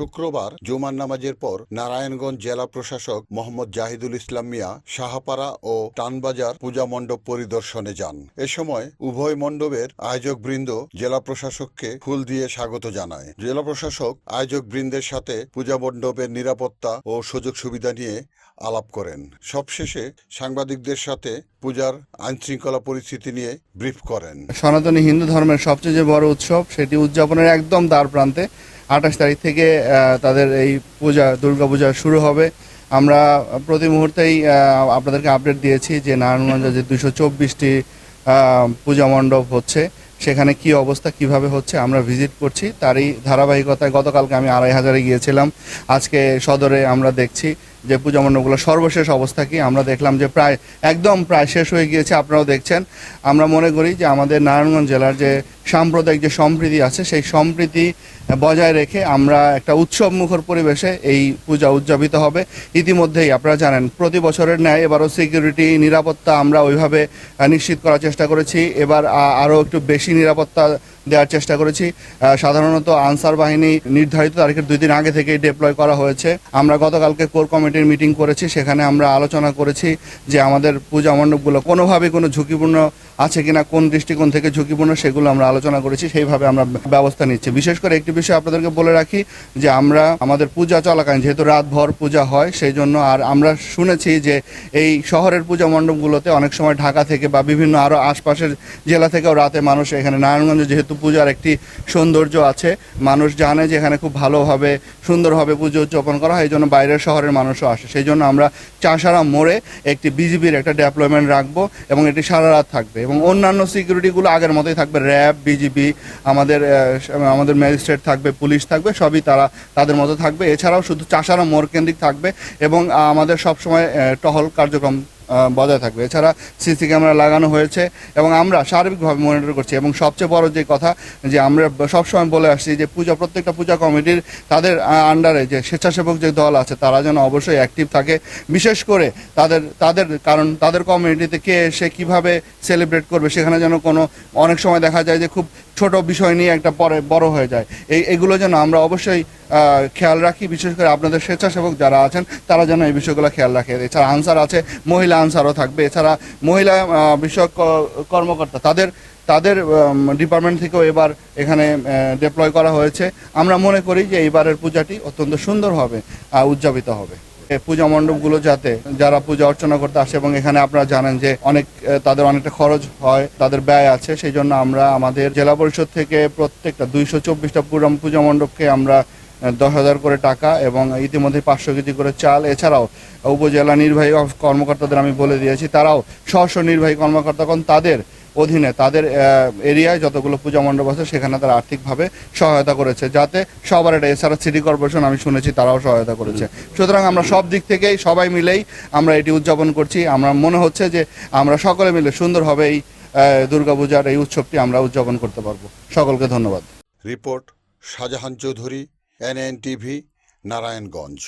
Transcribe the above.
শুক্রবার জুমার নামাজের পর নারায়ণগঞ্জ জেলা প্রশাসক মোহাম্মদ জাহিদুল ইসলাম মিয়া সাহাপাড়া ও টানবাজার পূজা মণ্ডপ পরিদর্শনে যান। এ সময় উভয় মণ্ডপের আয়োজক বৃন্দ জেলা প্রশাসককে ফুল দিয়ে স্বাগত জানায়। জেলা প্রশাসক আয়োজক বৃন্দের সাথে পূজা মণ্ডপের নিরাপত্তা ও সুযোগ সুবিধা নিয়ে আলাপ করেন। সবশেষে সাংবাদিকদের সাথে পূজার আইনশৃঙ্খলা পরিস্থিতি নিয়ে ব্রিফ করেন। সনাতনী হিন্দু ধর্মের সবচেয়ে যে বড় উৎসব, সেটি উদযাপনের একদম দ্বার প্রান্তে আঠাশ তারিখ থেকে তাদের এই পূজা, দুর্গা পূজা শুরু হবে। আমরা প্রতি মুহূর্তেই আপনাদেরকে আপডেট দিয়েছি যে নারায়ণগঞ্জে যে দুশো চব্বিশটি পূজা মণ্ডপ হচ্ছে, সেখানে কি অবস্থা, কীভাবে হচ্ছে, আমরা ভিজিট করছি। তারই ধারাবাহিকতায় গতকালকে আমি আড়াই হাজারে গিয়েছিলাম। আজকে সদরে আমরা দেখছি যে পূজা মণ্ডপগুলো সর্বশেষ অবস্থা কি? আমরা দেখলাম যে প্রায়, একদম প্রায় শেষ হয়ে গিয়েছে, আপনারাও দেখছেন। আমরা মনে করি যে আমাদের নারায়ণগঞ্জ জেলার যে সাম্প্রদায়িক যে সম্প্রীতি আছে, সেই সম্প্রীতি বজায় রেখে আমরা একটা উৎসব মুখর পরিবেশে এই পূজা উদযাপিত হবে। ইতিমধ্যেই আপনারা জানেন, প্রতি বছরের ন্যায় এবারও সিকিউরিটি, নিরাপত্তা আমরা ওইভাবে নিশ্চিত করার চেষ্টা করেছি। এবার আরও একটু বেশি নিরাপত্তা দেওয়ার চেষ্টা করেছি। সাধারণত আনসার বাহিনী নির্ধারিত তারিখের দুই দিন আগে থেকেই ডিপ্লয় করা হয়েছে। আমরা গতকালকে কোর কমিটির মিটিং করেছি, সেখানে আমরা আলোচনা করেছি যে আমাদের পূজা মণ্ডপগুলো কোনোভাবে কোনো ঝুঁকিপূর্ণ আছে কিনা, কোন দৃষ্টিকোণ থেকে ঝুঁকিপূর্ণ সেগুলো আমরা আলোচনা করেছি, সেইভাবে আমরা ব্যবস্থা নিচ্ছি। বিশেষ করে একটি বিষয় আপনাদেরকে বলে রাখি যে আমরা, আমাদের পূজা চলাকালীন যেহেতু রাতভর পূজা হয়, সেই জন্য আর আমরা শুনেছি যে এই শহরের পূজা মণ্ডপগুলোতে অনেক সময় ঢাকা থেকে বা বিভিন্ন আরও আশপাশের জেলা থেকেও রাতে মানুষ এখানে নারায়ণগঞ্জ যেহেতু পূজার একটি সৌন্দর্য আছে, মানুষ জানে যে এখানে খুব ভালোভাবে, সুন্দরভাবে পুজো উদযাপন করা হয়, এই জন্য বাইরের শহরের মানুষও আসে। সেই জন্য আমরা চাষারা মোড়ে একটি বিজিবির একটা ডেভেলপমেন্ট রাখব এবং এটি সারা রাত থাকবে। এবং অন্যান্য সিকিউরিটিগুলো আগের মতোই থাকবে। র্যাব, বিজিবি, আমাদের আমাদের ম্যাজিস্ট্রেট থাকবে, পুলিশ থাকবে, সবই তারা তাদের মতো থাকবে। এছাড়াও শুধু চাষারা মোড় কেন্দ্রিক থাকবে এবং আমাদের সবসময় টহল কার্যক্রম বজায় থাকবে। এছাড়া সিসি ক্যামেরা লাগানো হয়েছে এবং আমরা সার্বিকভাবে মনিটর করছি এবং সবচেয়ে বড় যে কথা, যে আমরা সবসময় বলে আসছি যে পূজা, প্রত্যেকটা পূজা কমিটির তাদের আন্ডারে যে স্বেচ্ছাসেবক যে দল আছে, তারা যেন অবশ্যই অ্যাক্টিভ থাকে। বিশেষ করে তাদের তাদের, কারণ তাদের কমিউনিটিতে কে এসে কীভাবে সেলিব্রেট করবে, সেখানে যেন কোনো, অনেক সময় দেখা যায় যে খুব ছোট বিষয় নিয়ে একটা পরে বড় হয়ে যায়। এই, এগুলো যেন আমরা অবশ্যই খেয়াল রাখি, বিশেষ করে আপনাদের স্বেচ্ছাসেবক যারা আছেন, তারা যেন এই বিষয়গুলো খেয়াল রাখে। এছাড়া আনসার আছে, মহিলা আনসারও থাকবে। এছাড়া মহিলা বিষয়ক কর্মকর্তা, তাদের তাদের ডিপার্টমেন্ট থেকেও এবার এখানে ডিপ্লয় করা হয়েছে। আমরা মনে করি যে এইবারের পূজাটি অত্যন্ত সুন্দর হবে উদযাপিত হবে। পূজা মণ্ডপগুলো যাতে যারা পূজা অর্চনা করতে আসে এবং এখানে আপনারা জানেন যে অনেক তাদের অনেকটা খরচ হয়, তাদের ব্যয় আছে, সেই জন্য আমরা আমাদের জেলা পরিষদ থেকে প্রত্যেকটা দুইশো চব্বিশটা পূজা মণ্ডপকে আমরা দশ হাজার করে টাকা এবং ইতিমধ্যে পাঁচশো কেজি করে চাল, এছাড়াও উপজেলা নির্বাহী কর্মকর্তাদের আমি বলে দিয়েছি, তারাও স্ব নির্বাহী কর্মকর্তাগণ তাদের অধীনে তাদের এরিয়ায় যতগুলো পূজা মণ্ডপ আছে সেখানে তারা আর্থিকভাবে সহায়তা করেছে, যাতে সবার এটা এছাড়া সিটি কর্পোরেশন আমি শুনেছি তারাও সহায়তা করেছে। সুতরাং আমরা সব দিক থেকেই সবাই মিলেই আমরা এটি উদযাপন করছি। আমরা মনে হচ্ছে যে আমরা সকলে মিলে সুন্দরভাবে এই দুর্গাপূজার এই উৎসবটি আমরা উদযাপন করতে পারব। সকলকে ধন্যবাদ। Report Shahjahan Chowdhury, NN TV, Narayanganj.